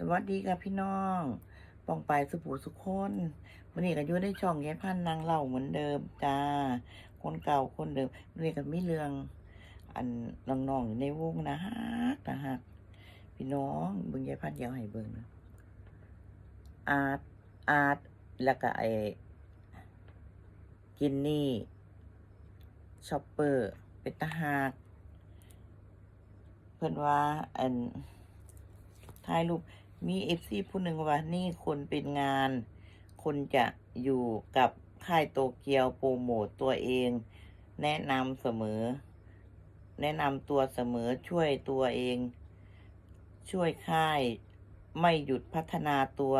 สวัสดีค่ะพี่น้องปองปายสุภูสุคนวันนี้ก็อยู่ในช่องแย้พันนางเล่าเหมือนเดิมจ้า คนเก่าคนเดิมวันนี้ก็มีเรื่อง อันน้องๆอยู่ในวงนะฮะนะฮะพี่น้องเบิ่งยายพันเดียวให้เบิ่งนะอาร์ตอาร์ตแล้วก็ไอ้กินนี่ชอปเปอร์เป็นตาหากเพิ่อนว่าอันถ่ายรูป มีเอฟซีผู้หนึ่งว่านี่คนเป็นงาน คนจะอยู่กับค่ายโตเกียวโปรโมตตัวเอง แนะนำเสมอ แนะนำตัวเสมอช่วยตัวเอง ช่วยค่ายไม่หยุดพัฒนาตัว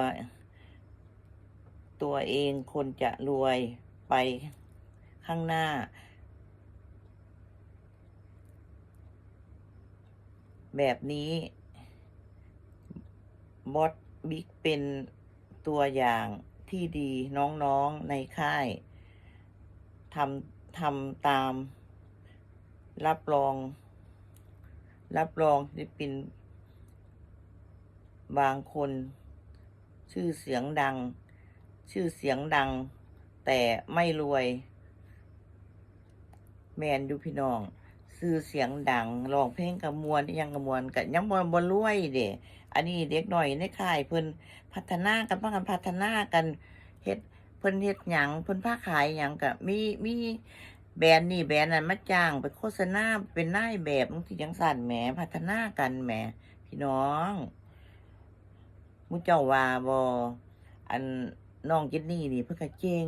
ตัวเองคนจะรวยไปข้างหน้า แบบนี้ บอสบิ๊กเป็นตัวอย่างที่ดีน้องๆในค่ายทำทำตาม รับรอง รับรองศิลปิน บางคน ชื่อเสียงดัง ชื่อเสียงดัง แต่ไม่รวย แมนอยู่พี่น้อง ซื้อเสียงดังร้องเพลงกับมวลยังกับมวลกับยังบอลบอลรวยเด้อันนี้เด็กหน่อยในค่ายเพิ่นพัฒนากันพังกันพัฒนากันเฮ็ดเพิ่นเฮ็ดหยังเพิ่นผ้าขายหยังกับมีมีแบรนด์นี่แบรนด์นั้นมาจ้างไปโฆษณาเป็นนายแบบบางทีจังสั่นแหมพัฒนากันแหมพี่น้องมูเจ้าว่าบ่อันน้องเจนนี่นี่เพิ่นก็เก่ง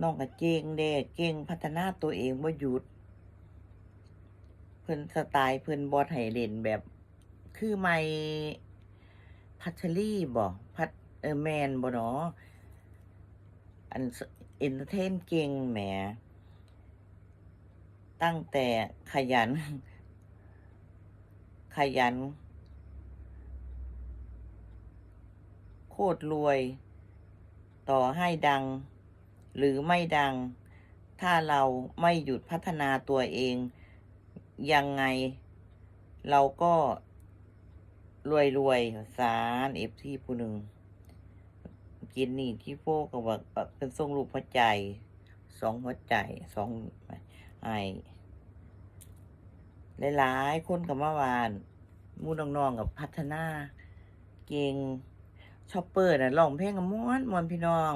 น้องก็เก่งเด้เก่งพัฒนาตัวเองบ่หยุด เพิ่นสไตล์เพิ่นบอดให้เล่นแบบ คือไม่พัชรีบ่พัดเออแมนบ่เนาะอันเอนเตอร์เทนเก่งแหม ตั้งแต่ขยัน ขยัน โคตรรวย ต่อให้ดัง หรือไม่ดัง ถ้าเราไม่หยุดพัฒนาตัวเอง ยังไง เราก็ รวยรวยๆสารเอฟทีผู้หนึ่งกินนี่ที่โฟกับว่าแบบเป็นทรงรูปหัวใจสองหัวใจสองไอ้หลายๆคนกับมาวานมูน้องๆกับพัฒนา เก่งชอปเปอร์น่ะร้องเพลงกับม้วนม้วนพี่น้อง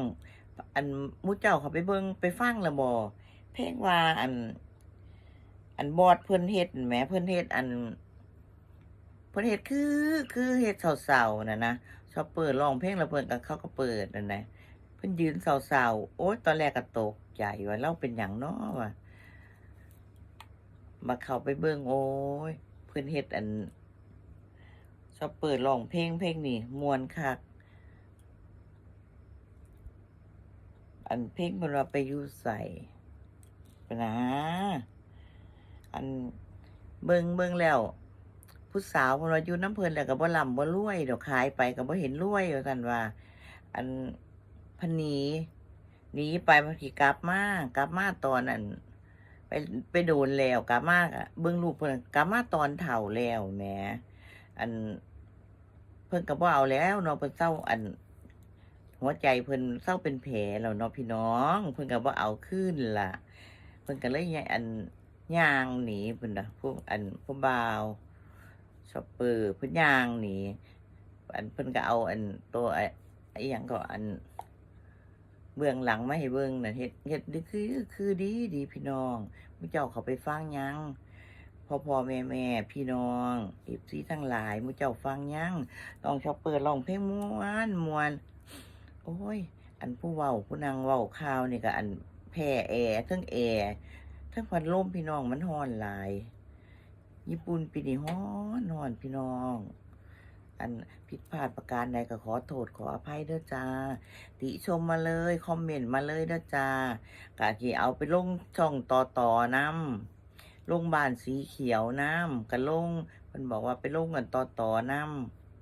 อันมูเจ้าเขาไปเบิงไปฟังละบ่เพลงว่าอัน อันบอดเพิ่อนเฮ็ดแหมเพิ่อนเฮ็ดอัน เพิ่อนเฮ็ดคือคือเฮ็ดเศร้าๆนะนะชอบเปิดร้องเพลงแล้วเพิ่นก็เขาก็เปิดนั่นนะเพิ่อนยืนเศร้าๆโอ๊ยตอนแรกก็ตกใจว่าเราเป็นหยังนาะว่ามาเข้าไปเบิ่งโอ้ยเพิ่อนเฮ็ดอันชอบเปิดร้องเพลงเพลงนี่มวนคักอันเพลงเพิ่นว่าไปอยู่ใส่นะ อันเบิงเบิงแล้วผู้สาวเพนวาอยู่น้ำเพลินแล้วก็บ่ลำบ่รวยดอกขายไปก็บ่เห็นรวยว่ากันว่า อันพันหนีหนีไปบางทีกลับมากลับมาตอนอันไปไปโดนแล้วกลับมาอะเบิ่งรูปเพิ่นกลับมาตอนเฒ่าแล้วแหมอัน เพิ่นก็บ่เอาแล้วเนาะเพิ่นเศร้าอัน หัวใจเพิ่นเศร้าเป็นแผลแล้วเนาะพี่น้อง เพิ่นก็บ่เอาขึ้นล่ะ เพิ่นก็เลยยอัน ยางหนีพิ่นนะพวกอันผู้บ่าวชอปเปอร์พิ่นยางหนีอันเพิ่นก็เอาอันตัวไอ้ไอ้หยังก็อัน เบื้องหลังมาให้เบิ่งน่ะเฮ็ดเฮ็ดดีคือคือดีดีพี่น้องผู้เจ้าเขาไปฟังยังพ่อพ่อแม่แม่พี่น้องเอฟซีทั้งหลายมูเจ้าฟังยังลองชอปเปอร์ลองเพลงม่วนมวน โอ้ย อันผู้เว้าผู้นางเว้าข่าวนี่ก็อันแพ้แอร์เทั้งแอร์ ทั้งพัดลมพี่น้องมันฮ้อนหลาย ญี่ปุ่นปีนี้ฮ้อนฮ้อนพี่น้อง อันผิดพลาดประการใดก็ขอโทษขออภัยเด้อจ้า ติชมมาเลย คอมเมนต์มาเลยเด้อจ้ากะที่เอาไปลงช่องต่อต่อน้ำลงบ้านสีเขียวน้ำกันลงมันบอกว่าไปลงกันต่อต่อน้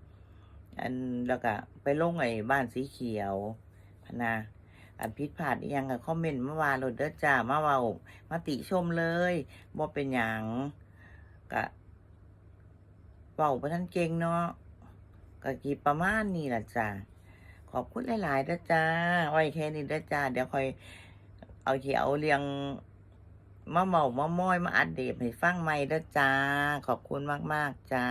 ำอันแล้วก็ไปลงไอ้บ้านสีเขียวพนา อันผิดพลาดยังก็คอมเมนต์เมาว่าโลดเด้อจ้ามาว้ามาติชมเลยบ่เป็นหยังกะเว้าบ่ทันเก่งเนาะก็กีประมาณนี้ล่ะจ้าขอบคุณหลายๆนะจ้าไว้แค่นี้นะจ้าเดี๋ยวคอย เอาเขียวเรียงมาเมามาม้อยมาอัดเดตให้ฟังใหม่นะจ้า ขอบคุณมาก ๆ จ้า